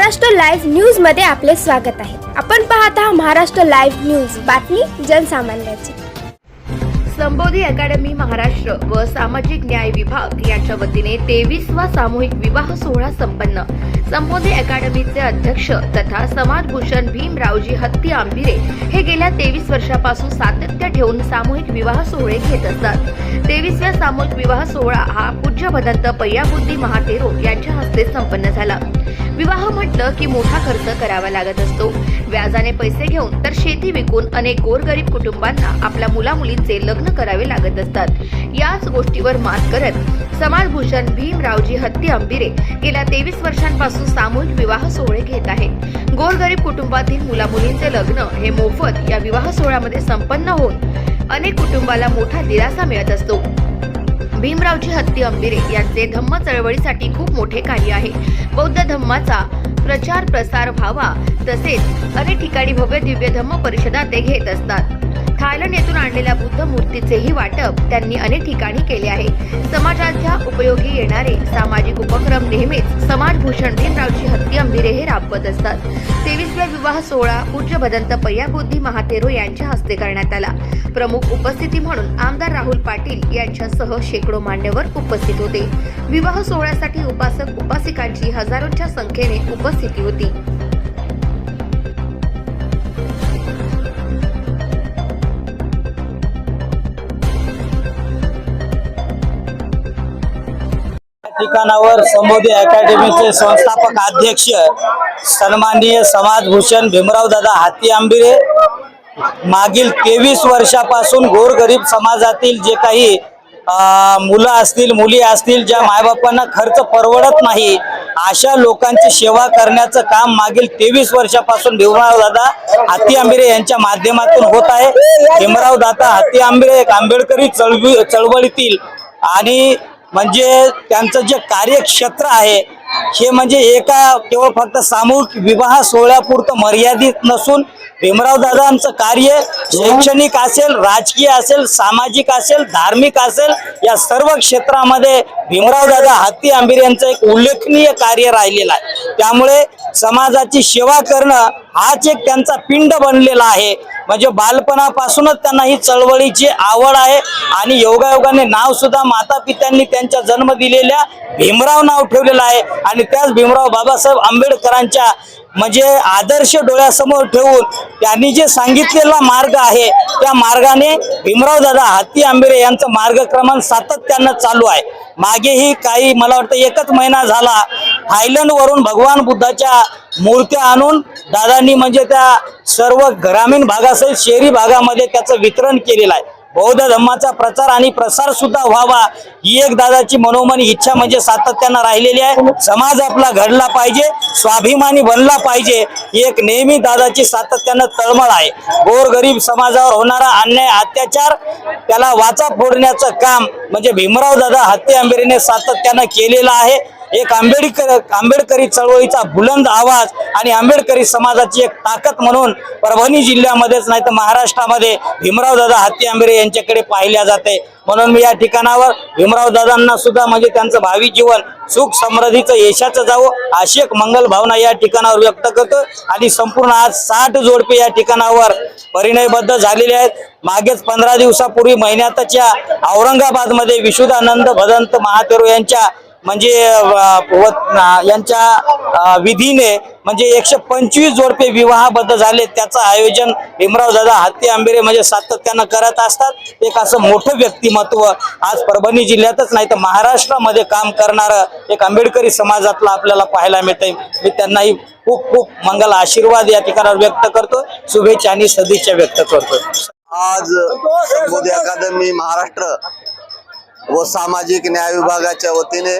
Maharashtra live न्यूजमध्ये आपले स्वागत आहे. आपण पाहत आहात महाराष्ट्र लाईव्ह न्यूज. बातमी जनसामान्याची. संबोधी अकॅडमी महाराष्ट्र व सामाजिक न्याय विभाग यांच्या वतीने तेवीसवा सामूहिक विवाह सोहळा संपन्न. संबोधी अकॅडमीचे अध्यक्ष तथा समाजभूषण भीमरावजी हत्ती आंबिरे हे गेल्या तेवीस वर्षापासून सातत्य ठेवून सामूहिक विवाह सोहळे घेत असतात. तेवीसव्या सामूहिक विवाह सोहळा हा पूज्य भदंत पय्याबुद्धी महातेरो यांच्या हस्ते संपन्न झाला. विवाह म्हटलं की मोठा खर्च करावा लागत असतो. व्याजाने पैसे घेऊन तर शेती विकून अनेक गोरगरीब कुटुंबांना आपल्या मुलामुलींचे लग्न करावे लागत असतात. याच गोष्टीवर मात करत समाजभूषण भीमरावजी हत्ती अंबिरे गेल्या तेवीस वर्षांपासून सामूहिक विवाह सोहळे घेत आहे. गोरगरीब कुटुंबातील मुलामुलींचे लग्न हे मोफत या विवाह सोहळ्यामध्ये संपन्न होऊन अनेक कुटुंबाला मोठा दिलासा मिळत असतो. भीमरावजी हत्ती अंबिरे यांचे धम्म चळवळीसाठी खूप मोठे कार्य आहे. बौद्ध धम्माचा प्रचार प्रसार व्हावा तसेच अनेक ठिकाणी भव्य दिव्य धम्म परिषदा ते घेत असतात. थायलंड येथून आणलेल्या बुद्ध मूर्तीचेही वाटप त्यांनी अनेक ठिकाणी केले आहे. समाजाच्या उपयोगी येणारे सामाजिक उपक्रम नेहमीच समाजभूषण भीमरावची हत्ती अंबिरे हे राबवत असतात. तेवीसव्या विवाह सोहळा पूज्य भदंत पय्याबुद्धी महातेरो यांच्या हस्ते करण्यात आला. प्रमुख उपस्थिती म्हणून आमदार राहुल पाटील यांच्यासह शेकडो मान्यवर उपस्थित होते. विवाह सोहळ्यासाठी उपासक उपासिकांची हजारोंच्या संख्येने उपस्थिती होती. ठिकाणावर संबोधी अकॅडमीचे संस्थापक अध्यक्ष सन्माननीय समाजभूषण भीमराव दादा हाती आंबिरे. मागील तेवीस वर्षापासून गोरगरीब समाजातील जे काही मुलं असतील मुली असतील ज्या मायबापांना खर्च परवडत नाही अशा लोकांची सेवा करण्याचं काम मागील तेवीस वर्षापासून भीमराव दादा हाती आंबिरे यांच्या माध्यमातून होत आहे. भीमराव दादा हाती आंबिरे एक आंबेडकरी चळवी चळवळीतील आणि म्हणजे त्यांचं जे कार्यक्षेत्र आहे हे म्हणजे एका केवळ फक्त सामूहिक विवाह सोहळ्यापुरतं मर्यादित नसून भीमराव दादांचं कार्य शैक्षणिक असेल राजकीय असेल सामाजिक असेल धार्मिक असेल या सर्व क्षेत्रामध्ये भीमराव दादा हत्ती आंबीर यांचं एक उल्लेखनीय कार्य राहिलेलं आहे. त्यामुळे समाजाची सेवा करणं हाच एक त्यांचा पिंड बनलेला आहे. म्हणजे बालपणापासूनच त्यांना ही चळवळीची आवड आहे आणि योगायोगाने नाव सुद्धा माता पित्यांनी त्यांच्या जन्म दिलेल्या भीमराव नाव ठेवलेलं आहे. आणि त्याच भीमराव बाबासाहेब आंबेडकरांच्या म्हणजे आदर्श डोळ्यासमोर ठेवून त्यांनी जे सांगितलेला मार्ग आहे त्या मार्गाने भीमराव दादा हत्ती आंबेरे यांचं मार्गक्रमण सातत्यानं चालू आहे. मागेही काही मला वाटतं एकच महिना झाला थायलंड वरून भगवान बुद्धाच्या मूर्त्या आणून दादांनी म्हणजे त्या सर्व ग्रामीण भागासहित शहरी भागामध्ये त्याचं वितरण केलेलं आहे. बौद्ध धर्माचा प्रचार आणि प्रसार सुद्धा व्हावा ही एक दादाची मनोमनी इच्छा म्हणजे सातत्यानं राहिलेली आहे. समाज आपला घडला पाहिजे स्वाभिमानी बनला पाहिजे ही एक नेहमी दादाची सातत्यानं तळमळ आहे. गोरगरीब समाजावर होणारा अन्याय अत्याचार त्याला वाचा फोडण्याचं काम म्हणजे भीमराव दादा हत्ती आंबेरीने सातत्यानं केलेलं आहे. एक आंबेडकर आंबेडकरी चळवळीचा बुलंद आवाज आणि आंबेडकरी समाजाची एक ताकद म्हणून परभणी जिल्ह्यामध्येच नाही तर महाराष्ट्रामध्ये भीमराव दादा हत्ती आंबेरे यांच्याकडे पाहिल्या जाते. म्हणून मी या ठिकाणावर भीमराव दादांना सुद्धा म्हणजे त्यांचं भावी जीवन सुख समृद्धीचं यशाचं जावं अशी एक मंगल भावना या ठिकाणावर व्यक्त करतो. आणि संपूर्ण आज साठ जोडपे या ठिकाणावर परिणयबद्ध झालेले आहेत. मागेच पंधरा दिवसापूर्वी महिन्यातच्या औरंगाबादमध्ये विशुदानंद भदंत महातेरो यांच्या म्हणजे यांच्या विधीने म्हणजे एकशे पंचवीस जोडपे विवाहाबद्ध झाले. त्याचं आयोजन भीमराव दादा हत्ती आंबेरे म्हणजे सातत्यानं करत असतात. एक असं मोठं व्यक्तिमत्व आज परभणी जिल्ह्यातच नाही तर महाराष्ट्रामध्ये काम करणारं एक आंबेडकरी समाजातलं आपल्याला पाहायला मिळतंय. मी त्यांनाही खूप खूप मंगल आशीर्वाद या ठिकाणावर व्यक्त करतो शुभेच्छा आणि सदिच्छा व्यक्त करतो आज अकादमी महाराष्ट्र व सामाजिक न्याय विभागाच्या वतीने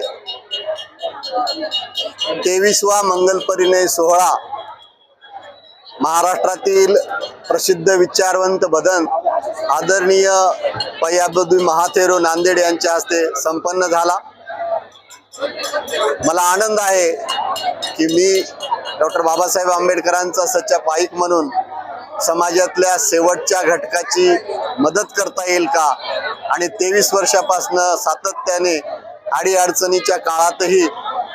तेवीसवा मंगल परिणय सोहळा महाराष्ट्रातील प्रसिद्ध विचारवंत बदन आदरणीय पयाबुद्धी महाथेरो नांदेड यांच्या हस्ते संपन्न झाला. मला आनंद आहे की मी डॉक्टर बाबासाहेब आंबेडकरांचा सच्चा पाईक म्हणून समाजातल्या शेवटच्या घटकाची मदत करता येईल का? आणि तेवीस वर्षापासनं सातत्याने अडीअडचणीच्या काळातही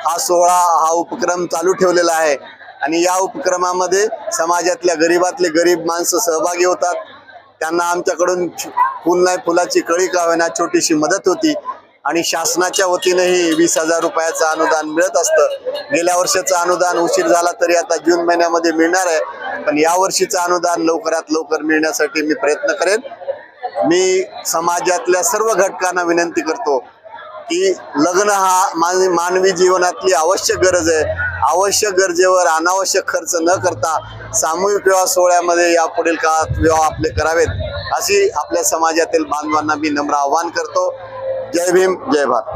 हा सोहळा हा उपक्रम चालू ठेवलेला आहे. आणि या उपक्रमामध्ये समाजातल्या गरीबातले गरीब माणसं सहभागी होतात. त्यांना आमच्याकडून फुल नाही फुलाची कळी का छोटीशी मदत होती. आणि शासनाच्या वतीनंही वीस हजार रुपयाचं अनुदान मिळत असतं. गेल्या वर्षाचं अनुदान उशीर झाला तरी आता जून महिन्यामध्ये मिळणार आहे. पण या वर्षीचं अनुदान लवकरात लवकर मिळण्यासाठी मी प्रयत्न करेन. मी समाजातल्या सर्व घटकांना विनंती करतो की लग्न हा मान मानवी जीवनातली आवश्यक गरज आहे. आवश्यक गरजेवर अनावश्यक खर्च न करता सामूहिक विवाह सोहळ्यामध्ये यापुढील काळात विवाह आपले करावेत अशी आपल्या समाजातील बांधवांना मी नम्र आवाहन करतो. जय भीम जय Bharat.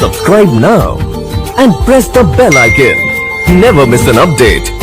Subscribe now and press the bell icon never miss an update